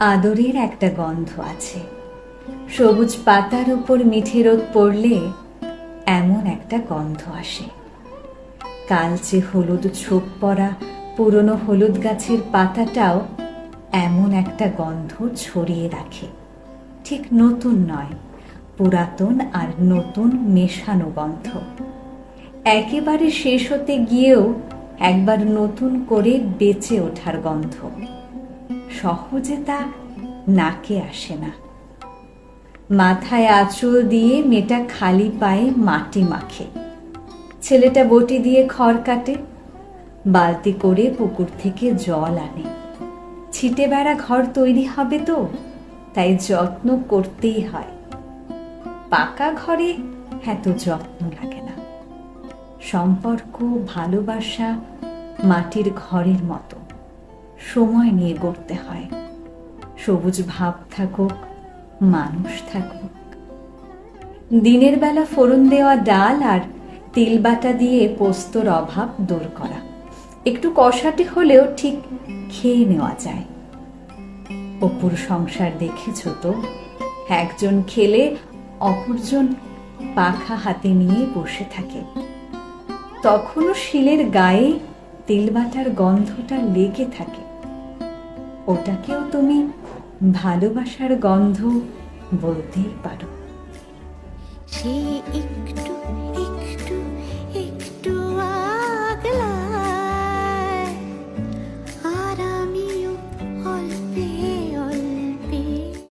আদরের একটা গন্ধ আছে। সবুজ পাতার উপর মিঠে রোদ পড়লে এমন একটা গন্ধ আসে। কালচে হলুদ ছোপ পরা পুরনো হলুদ গাছের পাতাটাও এমন একটা গন্ধ ছড়িয়ে রাখে। ঠিক নতুন নয়, পুরাতন আর নতুন মেশানো গন্ধ। একেবারে শেষ হতে গিয়েও একবার নতুন করে বেঁচে ওঠার গন্ধ। সহজে তা নাকে আসে না। মাথায় আঁচল দিয়ে মেয়েটা খালি পায়ে মাটি মাখে। ছেলেটা বটি দিয়ে খড় কাটে, বালতি করে পুকুর থেকে জল আনে। ছিটে বেড়া ঘর তৈরি হবে তো, তাই যত্ন করতেই হয়। পাকা ঘরে এত যত্ন লাগে না। সম্পর্ক, ভালোবাসা মাটির ঘরের মতো। সময় নিয়ে গড়তে হয়। সবুজ ভাব থাকুক, মানুষ থাকুক। দিনের বেলা ফোড়ন দেওয়া ডাল আর তিল বাটা দিয়ে পোস্তর অভাব দূর করা। একটু কষাটে হলেও ঠিক খেয়ে নেওয়া যায়। অপুর সংসার দেখেছ তো? একজন খেলে অপরজন পাখা হাতে নিয়ে বসে থাকে। তখনও শিলের গায়ে তেলবাটার গন্ধটা লেগে থাকে। ওটাকেও তুমি ভালোবাসার গন্ধ বলতেই পারো। সে একটু